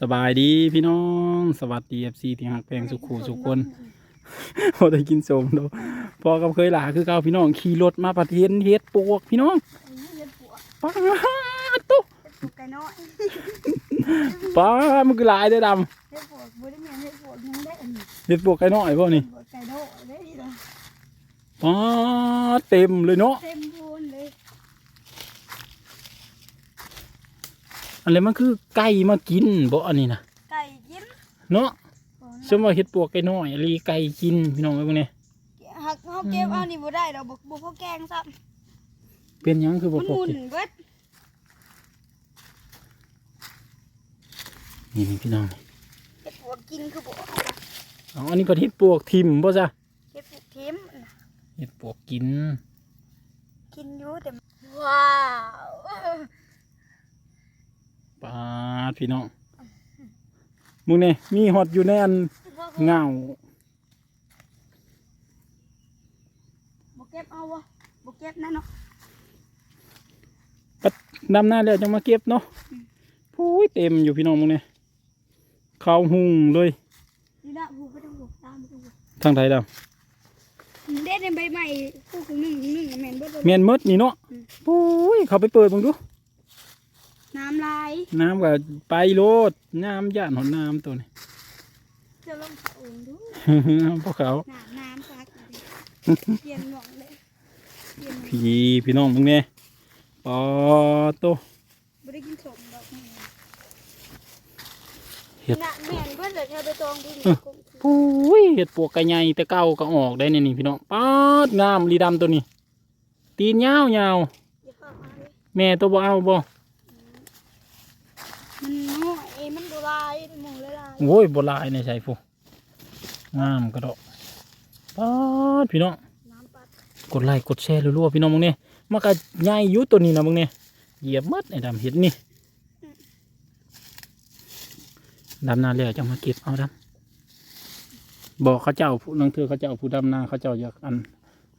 สบายดีพี่น้องสวัสดีเอฟซีที่หักแพงสุขูสุขคนพอได้กินสมโดพอกับเคยหลาคือเก่าพี่น้องขี่รถมาประเทศเฮ็ดปวกพี่น้องเฮ็ดปวกป้าดตุ๊เฮ็ดปวกไก่น้อยป้าดมันคือหลายเด้อดเฮ็ดปวกบ่ได้แม่นเฮ็ดปวกยังได้อันนี้ำเฮ็ดปวกไก่น้อยพ่อนี่ปวกไก่โดได้ดีเลยป้าดเต็มเลยเนาะเต็มพูนเลย อันนี้มันคือไก่มากินบ่อันนี้นะไก่กินเนาะบ่สมว่าเฮ็ดปวกไก่น้อยอีหลีไก่กินพี่น้องเอ้ยพวกนี้หักเฮาเก็บเอานี่บ่ได้ดอกบ่บ่พอแกงซ้ำเป็นหยังคือบ่มันพหกมุนกินเบิดนี่นี่พี่น้องเฮ็ดปวกกินคือบ่เอาอันนี้ก็เฮ็ดปวกทิ่มบ่จ้ะเฮ็ดปวกทิมเฮ็ดปวกกิน กินอยู่แต่ว้าว ปาดพี่น้องมึงเนี่ยมีฮอตอยู่ในอันเงาบ่เก็บเอาบ่บ่เก็บนะเนาะปัดดำหน้าแล้วจะมาเก็บเนาะพูยเต็มอยู่พี่น้องมึงเนี่ยเข้าวหุงเลยนี่ละผู้บ่ต้องบ่ตามบ่ต้องบ่ทางไทยดเด็ดในใบใหม่ผู้ครึ่งหนึงครึ่งหนึงแม่นเบิดำเมียนมดนี่เนาะพูยเขาไปเปิดมึงดู น้ำลายน้ำก็ไปโลดน้ำย่านหนน้ำตัวนี้จะลงเขาเองดูพวกเขาน้ำน้ำซักเปลี่ยนหมองเลยเปลี่ยนหม้องพี่พี่น้องมึงเนี่ยปอโตบ่ได้กินสมดอกนี่เฮ็ดน่ะแม่นเพิ่นเลยเธอไปตองดินพูยเห็ดปวกไก่ใหญ่แต่เก่าก็ออกได้เนี่ยนี่พี่น้องป๊าดงามรีดำตัวนี้ ตีนยาวยาวอย่าเข้ามาเลยแม่ตัวบ่เอาบ่ มันน้อยมันดูลายหมูละลาย โอ้ยบหลายในใส่ฟูงามกระโดดป๊าดพี่น้องน้ำปัดกดไลค์กดแชร์รัวๆพี่น้องมึงเนี่ยมันก็ใหญ่อยุตัวนี้นะมึงเนี่ยเหยียบหมัดไอ้ดำเห็ดนี่ดำนาแล้วจะมาเก็บเอาดำบอกเขาเจ้าผู้นังเธอเขาเจ้าผู้ดำนาเขาเจ้าอยากอัน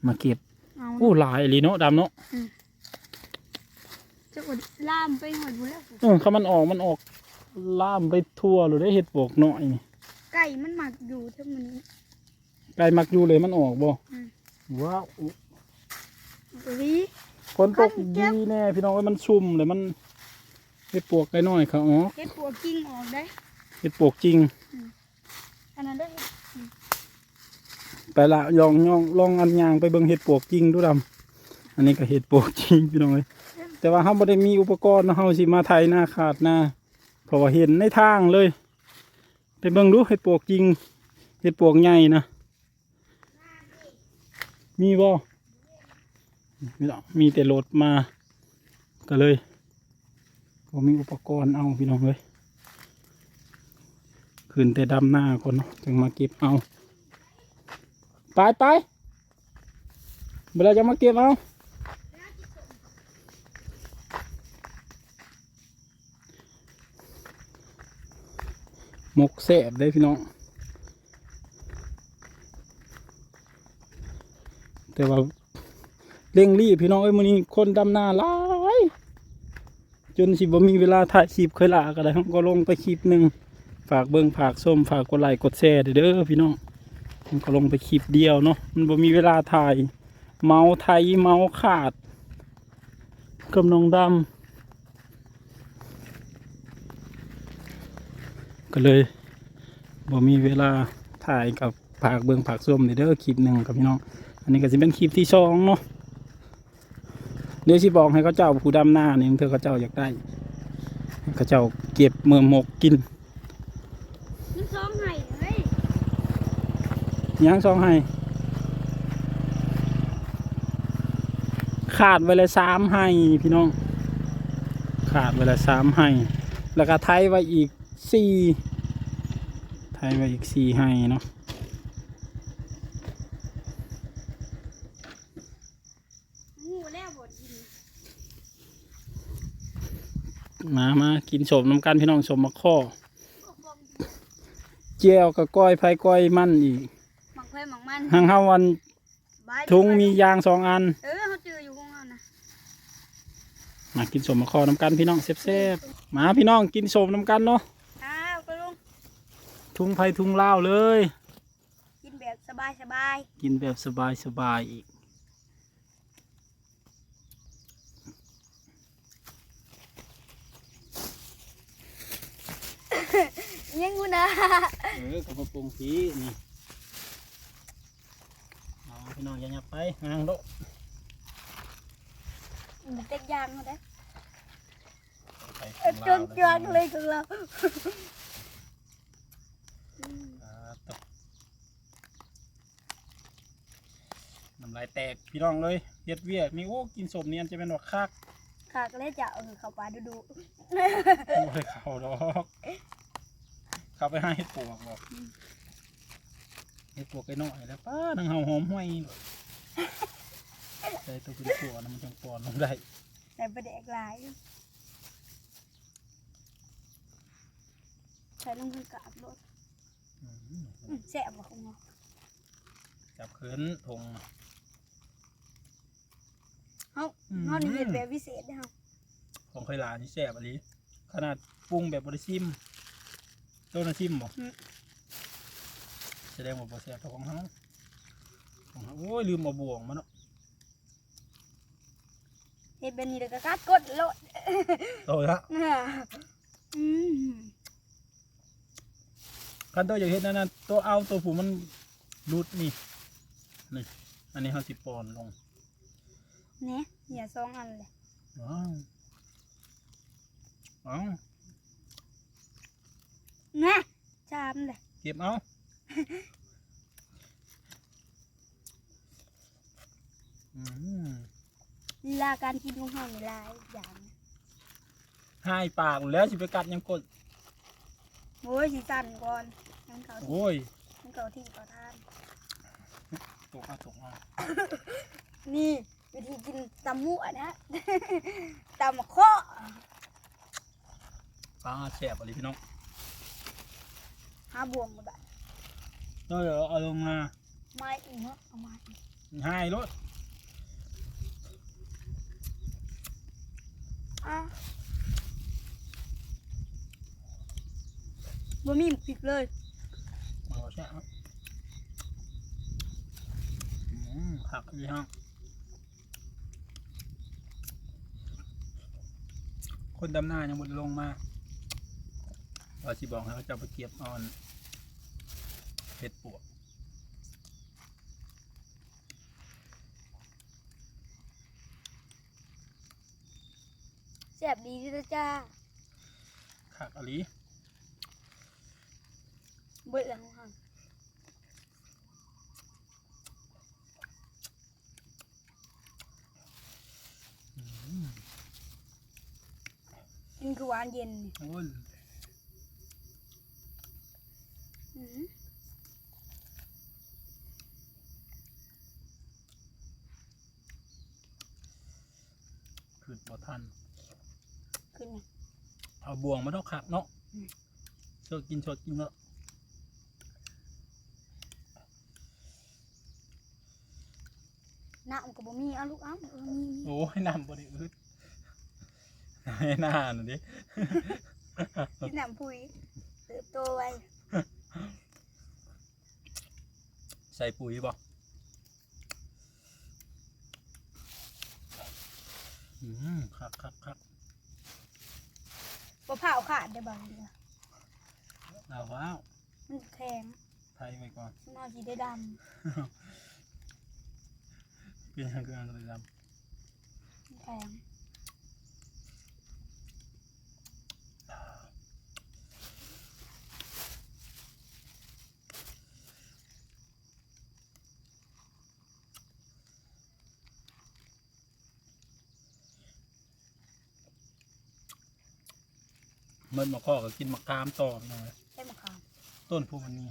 มาเก็บเอาโอ้หลายอีหลีเนาะดำเนาะจะกดล่ามไปหมดบุแล้วเออเขามันออกมันออก ล่ามไปทั่วเลยได้เห็ดปวกน้อยนี่ไก่มันหมักอยู่ทั้งมันไก่มักอยู่เลยมันออกบ่อืมว้าวตัวนี้ฝนตกดีแน่พี่น้องเอ้ยมันชุ่มเลยมันเห็ดปวกไก่น้อยเขาอ๋อกเฮ็ดปัวกิ้งออกได้เห็ดปวกจริงอันนั้นได้ไปละลองลองลองอันยางไปเบิ่งเห็ดปวกจริงดูดำอันนี้ก็เห็ดปวกจริงพี่น้องเลยแต่ว่าเขาบ่ได้มีอุปกรณ์เนาะเขาสิมาไทยหน้าขาดหน้า เพราะว่าเห็นในทางเลย ไปเบิ่งดูเห็ดปวกจริงเห็ดปวกใหญ่นะมีบ่มีดอกมีแต่รถมาก็เลยก็มีอุปกรณ์เอาพี่น้องเลยขึ้นแต่ดำหน้าคนเนาะจึงมาเก็บเอา ไปไปเวลาจะมาเก็บเอา มกแสบได้พี่น้อง แต่ว่าเร่งรีบพี่น้องเอ้ยมื้อนี้คนดำหน้าหลายจนสิบ่มีเวลาถ่ายคลิปเคยลาก็ได้ก็ลงไปคลิปหนึ่งฝากเบิ่งฝากส้มฝากกดไลค์กดแชร์เด้อพี่น้องมันก็ลงไปคลิปเดียวเนาะมันบ่มีเวลาถ่าย เมาไทยเมาขาดกำนองดำ ก็เลยบ่มีเวลาถ่ายกับผากเบิงผากส้มนี่เด้อคลิปหนึ่งกับพี่น้อง อันนี้ก็จะเป็นคลิปที่สองเนาะเดี๋ยวสิบอกให้เขาเจ้าผู้ดำหน้านี่เธอเขาเจ้าอยากได้ให้เขาเจ้าเก็บเมื่อหมกกินมันซ้อมให้เฮ้ยย่างซองให้ขาดไว้เลยสามให้พี่น้อง ขาดไว้เลยสามให้ แล้วก็ไทยไว้อีก สี่ไทยไว้อีกสี่ให้เนาะงูแล้วบดกินมามากินสมน้ำกันพี่น้องสมมะข้อเจียวกับก้อยไผ่ก้อยมันอีกหมักไฟหมักมันห้างห้าวันบายทุงมียางสองอัน เออเขาเจออยู่ของเรานะมากินสมมะข้อน้ำกันพี่น้องเซฟๆมาพี่น้องกินสมน้ำกันเนาะครับ ทุงไผ่ทุงเล่าวเลย กินแบบสบายสบายกินแบบสบายสบายๆอีก ๆยังกูนะเออกับมาปรุงพีนี่เอาพี่น้องอยังยับไปหางโลมันเต็กยางเขาได้ไปเอ็ดจนจางเลยของเราอ่าตกน้ำลายแตกพี่น้องเลยเฮ็ดเวียกนี่โอ้กินสมเนียนจะเป็นว่าคักขากเลยจะเอาเข้าไปดูดูโอ้ยเขาดอกเขาไปให้เห็ดปวกบอกเห็ดปวกไอ้น้อยแล้วป้านังเห่าหอมห้วยใส่ตัวเป็นตัวนะมันจังปอนลงได้แต่ประเด็กหลายใส่ลงมือกราบรถอืมอืมแสบบ่ของเราจับขึ้นทง เฮาเฮานี่เฮ็ดแบบพิเศษเด้อเฮาของเคยหลานนี่แซ่บอะลิขนาดปรุงแบบบริซิมต้นน้ำซิมบอกแสดงว่าบริแซ่บเท่าของเขาของเขาโอ้ยลืมมาบวงมันเนาะเฮ็ดแบบนี้แล้วก็กัดกดโลดโตละน่ะอืมคันตัวอย่างเฮ็ดนั่นนะตัวเอาตัวผูมันรุดนี่นี่อันนี้เขาสิปอนลง เนี่ยอย่าสองอันเลยว้าวเอานะจามเลยเก็บเอาอืมลีลาการกินของเฮานี่หลายอย่างนะให้ปากแล้วสิไปกัดยังกดโอ้ยสิสั่นก่อนงั้นเขาที่โอ้ยงั้นเขาที่เขาทานตกเอาตกเอานี่ วิธีกินตำมั่วนะ ตำมะข้อปลาแซ่บอะไรพี่น้องหาบวงมาแบบเดี๋ยวเอาลงมาไม้อีกเนาะเอาไม้อีกให้รถอะบ่มีผิดเลยเอาแช่ครับอืมผักพี่น้อง คนดำหน้ายังบนลงมาเราสิบอกให้เขาจะเอาไปเก็บเออนเห็ดปวกแซ่บดีที่จ้าขักอะลี เบิดแล้วของเฮา อืม กิ นคือหวานเย็นนี่โอ้ยอื้อหือคือบ่ทันขึ้นมาเอาบ่วงมาต้องขักเนาะอืมสดกินสดกินเนาะน้ำก็บ่มีเอาลูกเอาเออมีมี โอ้ยน้ำบริอึด ให้หน้าหน่อยดิกินน้ำพุยเติบโตไว้ใส่ปุ๋ยบ่อืมคักคักคักบ่เผาขาดได้บ่เนี่ยเอาว้าวมันแข็งไทยไว้ก่อนมันเอาสีได้ดเปลี่ยนทางเครื่องเลยครับำแข็ง มื่อมาข้อก็กินมะขามต่อหน่อยใช่มะขามต้นพวกมันมี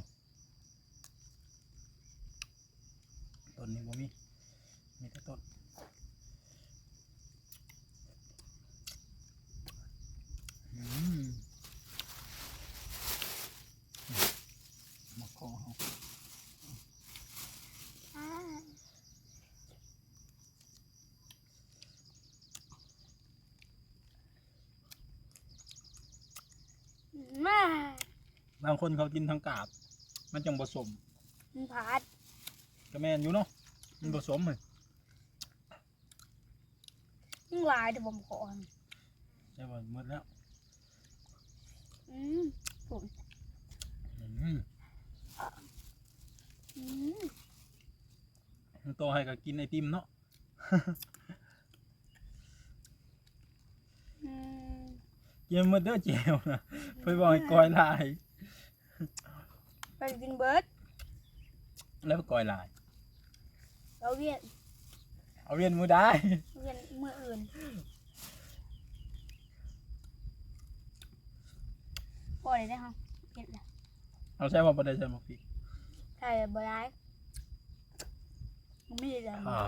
ต้นนี้บ่มีมีแต่ต้นอืมมะข้อเขา อ่ามาบางคนเขากินทั้งกาบ มันจังผสมมันผาดก็แม่นอยู่เนาะมันผสมเลยยิ่งลายเดี๋ยวผมขอใช่ป่ะหมดแล้วอืมผมอืมอืมโตให้ก็กินไอติมเนาะ อืม เยี่ยมหมดเด้อเจลนะไปบอกให้กอยลาย ไปกินเบิร์ดแล้วกอยลาย เราเวียนเอาเวียนมือได้ เวียนมืออื่นพอเลยได้ครับเก็บแล้วเอาใช่ป่ะประเดี๋ยวใช่ป่ะพี่ใช่บ่ได้มันไม่ได้เลยอ่า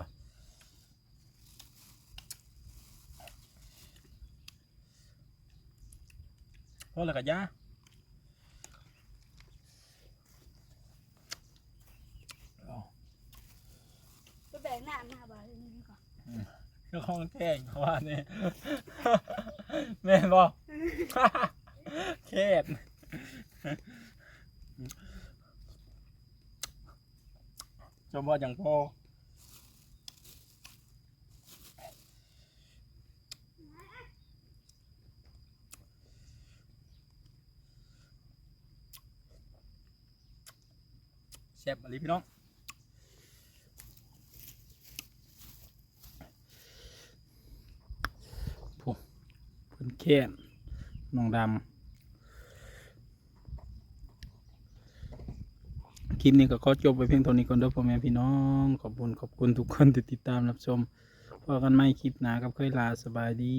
พอแล้วก็ยา ก็แบ่งหน้ามาบ่าเรื่องนี้ก่อนก็คงแข่งเขาว่าเนี่ยแม่บอกเคสจำว่าอย่างพ่อแซ่บอะไรพี่น้อง นแค้นน้องดำคลิปนี้ก็ขอจบไปเพียงเท่านี้ก่อนเด้อพ่อแม่พี่น้อง ขอบคุณขอบคุณทุกคนที่ติดตามรับชมพอกันไม่คลิปหนากับเคยลาสบายดี